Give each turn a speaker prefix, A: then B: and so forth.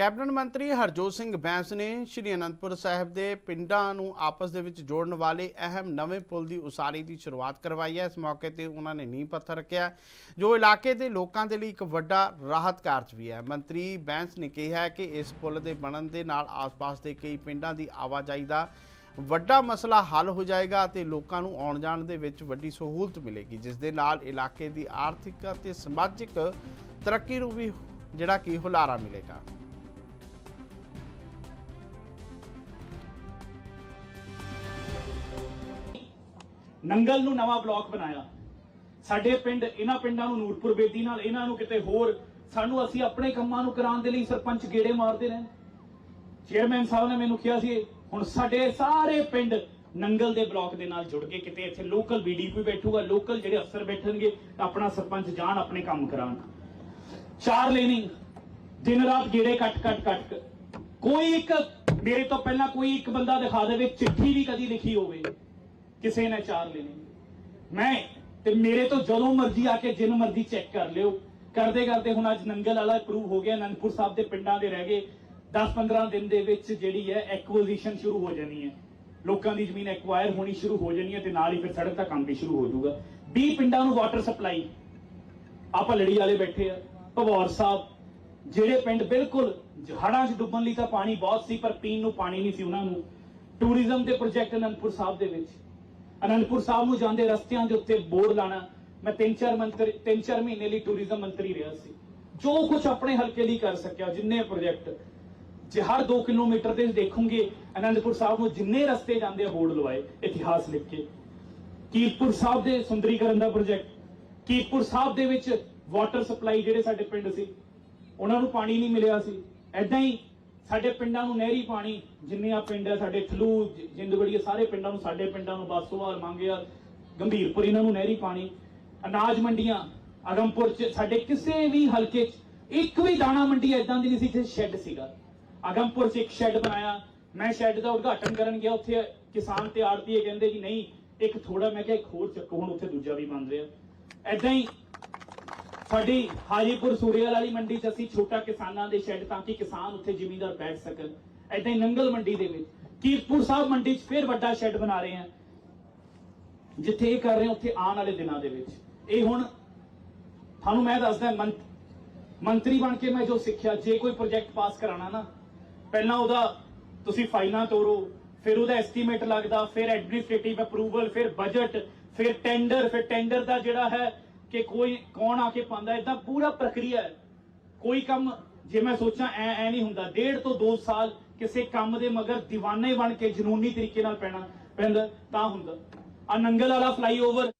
A: Cabinet ਮੰਤਰੀ ਹਰਜੋਤ ਸਿੰਘ ਬੈਂਸ ਨੇ ਸ਼੍ਰੀ ਅਨੰਦਪੁਰ ਸਾਹਿਬ ਦੇ ਪਿੰਡਾਂ ਨੂੰ ਆਪਸ ਦੇ ਵਿੱਚ ਜੋੜਨ ਵਾਲੇ ਅਹਿਮ ਨਵੇਂ ਪੁਲ ਦੀ ਉਸਾਰੀ ਦੀ ਸ਼ੁਰੂਆਤ ਕਰਵਾਈ ਹੈ। ਇਸ ਮੌਕੇ ਤੇ ਉਹਨਾਂ ਨੇ ਨੀਂਹ ਪੱਥਰ ਰੱਖਿਆ, ਜੋ ਇਲਾਕੇ ਦੇ ਲੋਕਾਂ ਦੇ ਲਈ ਇੱਕ ਵੱਡਾ ਰਾਹਤ ਕਾਰਜ ਵੀ ਹੈ। ਮੰਤਰੀ ਬੈਂਸ ਨੇ ਕਿਹਾ ਕਿ ਇਸ ਪੁਲ ਦੇ ਬਣਨ ਦੇ ਨਾਲ ਆਸ-ਪਾਸ ਦੇ ਕਈ ਪਿੰਡਾਂ ਦੀ ਆਵਾਜਾਈ ਦਾ ਵੱਡਾ ਮਸਲਾ ਹੱਲ ਹੋ ਜਾਏਗਾ ਅਤੇ ਲੋਕਾਂ ਨੂੰ ਆਉਣ ਜਾਣ ਦੇ ਵਿੱਚ ਵੱਡੀ ਸਹੂਲਤ ਮਿਲੇਗੀ, ਜਿਸ ਦੇ ਨਾਲ ਇਲਾਕੇ ਦੀ ਆਰਥਿਕ ਅਤੇ ਸਮਾਜਿਕ ਤਰੱਕੀ ਨੂੰ ਵੀ ਜਿਹੜਾ ਕਿ ਹੁਲਾਰਾ ਮਿਲੇਗਾ।
B: ਨੰਗਲ ਨੂੰ ਨਵਾਂ ਬਲਾਕ ਬਣਾਇਆ। ਸਾਡੇ ਪਿੰਡ, ਇਹਨਾਂ ਪਿੰਡਾਂ ਨੂੰ ਨੂਰਪੁਰ ਬੇਦੀ ਨਾਲ, ਇਹਨਾਂ ਨੂੰ ਕਿਤੇ ਹੋਰ, ਸਾਨੂੰ ਅਸੀਂ ਆਪਣੇ ਕੰਮਾਂ ਨੂੰ ਕਰਾਉਣ ਦੇ ਲਈ ਸਰਪੰਚ ਗੇੜੇ ਮਾਰਦੇ ਰਹੇ। ਚੇਅਰਮੈਨ ਸਾਹਿਬ ਨੇ ਮੈਨੂੰ ਕਿਹਾ ਸੀ, ਹੁਣ ਸਾਡੇ ਸਾਰੇ ਪਿੰਡ ਨੰਗਲ ਦੇ ਬਲਾਕ ਦੇ ਨਾਲ ਜੁੜ ਕੇ ਕਿਤੇ ਇੱਥੇ ਲੋਕਲ ਬੀਡੀਪੀ ਬੈਠੂਗਾ ਲੋਕਲ ਜਿਹੜੇ ਅਫਸਰ ਬੈਠਣਗੇ ਆਪਣਾ ਸਰਪੰਚ ਜਾਣ, ਆਪਣੇ ਕੰਮ ਕਰਾਉਣ। ਚਾਰ ਲੇਨਿੰਗ ਦਿਨ ਰਾਤ ਗੇੜੇ ਕੱਟ ਕੱਟ ਕੱਟ ਕੋਈ ਇੱਕ, ਮੇਰੇ ਤੋਂ ਪਹਿਲਾਂ ਕੋਈ ਇੱਕ ਬੰਦਾ ਦਿਖਾ ਦੇਵੇ, ਚਿੱਠੀ ਵੀ ਕਦੀ ਲਿਖੀ ਹੋਵੇ। ਕਿਸੇ ਨੇ ਚਾਰ ਲੈਣੀ। ਮੈਂ ਤੇ ਮੇਰੇ ਤੋਂ ਜਦੋਂ ਮਰਜ਼ੀ ਆ ਕੇ ਜਿੰਨ ਮਰਜ਼ੀ ਚੈੱਕ ਕਰ ਲਿਓ। ਕਰਦੇ ਕਰਦੇ ਹੁਣ ਅੱਜ ਨੰਗਲ ਵਾਲਾ ਅਪਰੂਵ ਹੋ ਗਿਆ, ਅਨੰਦਪੁਰ ਸਾਹਿਬ ਦੇ ਪਿੰਡਾਂ ਦੇ ਰਹਿ ਗਏ। 10-15 ਦਿਨ ਦੇ ਵਿੱਚ ਜਿਹੜੀ ਹੈ ਐਕੁਇਜ਼ੀਸ਼ਨ ਸ਼ੁਰੂ ਹੋ ਜਾਣੀ ਹੈ। ਲੋਕਾਂ ਦੀ ਜ਼ਮੀਨ ਐਕਵਾਇਰ ਹੋਣੀ ਸ਼ੁਰੂ ਹੋ ਜਾਣੀ ਹੈ ਤੇ ਨਾਲ ਹੀ ਫਿਰ ਸੜਕ ਦਾ ਕੰਮ ਵੀ ਸ਼ੁਰੂ ਹੋ ਜਾਊਗਾ। 20 ਪਿੰਡਾਂ ਨੂੰ ਵਾਟਰ ਸਪਲਾਈ ਆਪਾਂ ਲੜੀ ਵਾਲੇ ਬੈਠੇ ਆ ਭਵੌਰ ਸਾਹਿਬ, ਜਿਹੜੇ ਪਿੰਡ ਬਿਲਕੁਲ ਹੜਾਂ 'ਚ ਡੁੱਬਣ ਲਈ ਤਾਂ ਪਾਣੀ ਬਹੁਤ ਸੀ, ਪਰ ਪੀਣ ਨੂੰ ਪਾਣੀ ਨਹੀਂ ਸੀ ਉਹਨਾਂ ਨੂੰ। ਟੂਰਿਜ਼ਮ ਦੇ ਪ੍ਰੋਜੈਕਟ ਅਨੰਦਪੁਰ ਸਾਹਿਬ ਦੇ ਵਿੱਚ। ਅਨੰਦਪੁਰ ਸਾਹਿਬ ਨੂੰ ਜਾਂਦੇ ਰਸਤਿਆਂ ਦੇ ਉੱਤੇ ਬੋਰਡ ਲਾਣਾ, ਮੈਂ ਤਿੰਨ ਚਾਰ ਮੰਤਰੀ, ਤਿੰਨ ਚਾਰ ਮਹੀਨੇ ਲਈ ਟੂਰਿਜ਼ਮ ਮੰਤਰੀ ਰਿਹਾ ਸੀ। ਜੋ ਕੁਝ ਆਪਣੇ ਹਲਕੇ ਲਈ ਕਰ ਸਕਿਆ, ਜਿੰਨੇ ਪ੍ਰੋਜੈਕਟ ਜੇ ਹਰ 2 ਕਿਲੋਮੀਟਰ ਤੇ ਦੇਖੋਗੇ, ਅਨੰਦਪੁਰ ਸਾਹਿਬ ਨੂੰ ਜਿੰਨੇ ਰਸਤੇ ਜਾਂਦੇ ਆ, ਬੋਰਡ ਲਵਾਏ, ਇਤਿਹਾਸ ਲਿਖ ਕੇ। ਕੀਰਤਪੁਰ ਸਾਹਿਬ ਦੇ ਸੁੰਦਰੀਕਰਨ ਦਾ ਪ੍ਰੋਜੈਕਟ ਕੀਰਤਪੁਰ ਸਾਹਿਬ ਦੇ ਵਿੱਚ ਵਾਟਰ ਸਪਲਾਈ ਜਿਹੜੇ ਸਾਡੇ ਪਿੰਡ ਸੀ, ਉਹਨਾਂ ਨੂੰ ਪਾਣੀ ਨਹੀਂ ਮਿਲਿਆ ਸੀ। ਐਦਾਂ ਹੀ ਸਾਡੇ ਪਿੰਡਾਂ ਨੂੰ ਨਹਿਰੀ ਪਾਣੀ ਜਿੰਨੇ ਪਿੰਡ ਹੈ ਸਾਡੇ ਥਲੂ ਜਿੰਦਗੜੀ ਸਾਰੇ ਪਿੰਡਾਂ ਨੂੰ, ਸਾਡੇ ਪਿੰਡਾਂ ਨੂੰ ਬਾਸੋਵਾਲ ਮੰਗਿਆ ਗੰਭੀਰਪੁਰ ਇਹਨਾਂ ਨੂੰ ਨਹਿਰੀ ਪਾਣੀ, ਅਨਾਜ ਮੰਡੀਆਂ ਆਗਮਪੁਰ ਚ ਸਾਡੇ ਕਿਸੇ ਵੀ ਹਲਕੇ ਚ ਇੱਕ ਵੀ ਦਾਣਾ ਮੰਡੀ ਐਦਾਂ ਦੀ ਨਹੀਂ ਸੀ ਜਿੱਥੇ ਸ਼ੈੱਡ ਸੀਗਾ। ਆਗਮਪੁਰ ਚ ਇੱਕ ਸ਼ੈੱਡ ਬਣਾਇਆ, ਮੈਂ ਸ਼ੈੱਡ ਦਾ ਉਦਘਾਟਨ ਕਰਨ ਗਿਆ, ਉੱਥੇ ਕਿਸਾਨ ਤੇ ਆੜਤੀਏ ਕਹਿੰਦੇ ਜੀ, ਨਹੀਂ, ਇੱਕ ਥੋੜਾ ਮੈਂ ਕਿਹਾ, ਇੱਕ ਹੋਰ ਚੱਕੋ, ਹੁਣ ਉੱਥੇ ਦੂਜਾ ਵੀ ਬਣ ਰਿਹਾ। ਐਦਾਂ ਹੀ ਸਾਡੀ ਹਾਜੀਪੁਰ ਸੂਰੇਵਾਲ ਵਾਲੀ ਮੰਡੀ 'ਚ ਅਸੀਂ ਛੋਟਾ ਕਿਸਾਨਾਂ ਦੇ ਸ਼ੈੱਡ ਤਾਂ ਕਿ ਕਿਸਾਨ ਉੱਥੇ ਜ਼ਿਮੀਂਦਾਰ ਬੈਠ ਸਕਣ। ਐਦਾਂ ਹੀ ਨੰਗਲ ਮੰਡੀ ਦੇ ਵਿੱਚ ਕੀਰਤਪੁਰ ਸਾਹਿਬ ਮੰਡੀ 'ਚ ਫਿਰ ਵੱਡਾ ਸ਼ੈੱਡ ਬਣਾ ਰਹੇ ਹਾਂ। ਜਿੱਥੇ ਇਹ ਕਰ ਰਹੇ ਉੱਥੇ ਆਉਣ ਵਾਲੇ ਦਿਨਾਂ ਦੇ ਵਿੱਚ। ਇਹ ਹੁਣ ਤੁਹਾਨੂੰ ਮੈਂ ਦੱਸਦਾ ਮੰਤਰੀ ਬਣ ਕੇ ਮੈਂ ਜੋ ਸਿੱਖਿਆ, ਜੇ ਕੋਈ ਪ੍ਰੋਜੈਕਟ ਪਾਸ ਕਰਾਣਾ ਨਾ, ਪਹਿਲਾਂ ਉਹਦਾ ਤੁਸੀਂ ਫਾਈਲਾਂ ਤੋਰੋ, ਫਿਰ ਉਹਦਾ ਐਸਟੀਮੇਟ ਲੱਗਦਾ, ਫਿਰ ਐਡਮਿਨਿਸਟ੍ਰੇਟਿਵ ਅਪਰੂਵਲ ਫਿਰ ਬਜਟ ਫਿਰ ਟੈਂਡਰ ਫਿਰ ਟੈਂਡਰ ਦਾ ਜਿਹੜਾ ਹੈ ਕਿ ਕੋਈ ਕੌਣ ਆ ਕੇ ਪਾਉਂਦਾ ਇਦਾਂ ਪੂਰਾ ਪ੍ਰਕਿਰਿਆ ਹੈ। ਕੋਈ ਕੰਮ, ਜੇ ਮੈਂ ਸੋਚਾਂ, ਐ ਐ ਨਹੀਂ ਹੁੰਦਾ। ਡੇਢ ਤੋਂ 2 ਸਾਲ ਕਿਸੇ ਕੰਮ ਦੇ ਮਗਰ دیਵਾਨੇ ਬਣ ਕੇ ਜਨੂਨੀ ਤਰੀਕੇ ਨਾਲ ਪੈਣਾ ਪੈਂਦਾ, ਤਾਂ ਹੁੰਦਾ। ਆ ਨੰਗਲ ਵਾਲਾ ਫਲਾਈਓਵਰ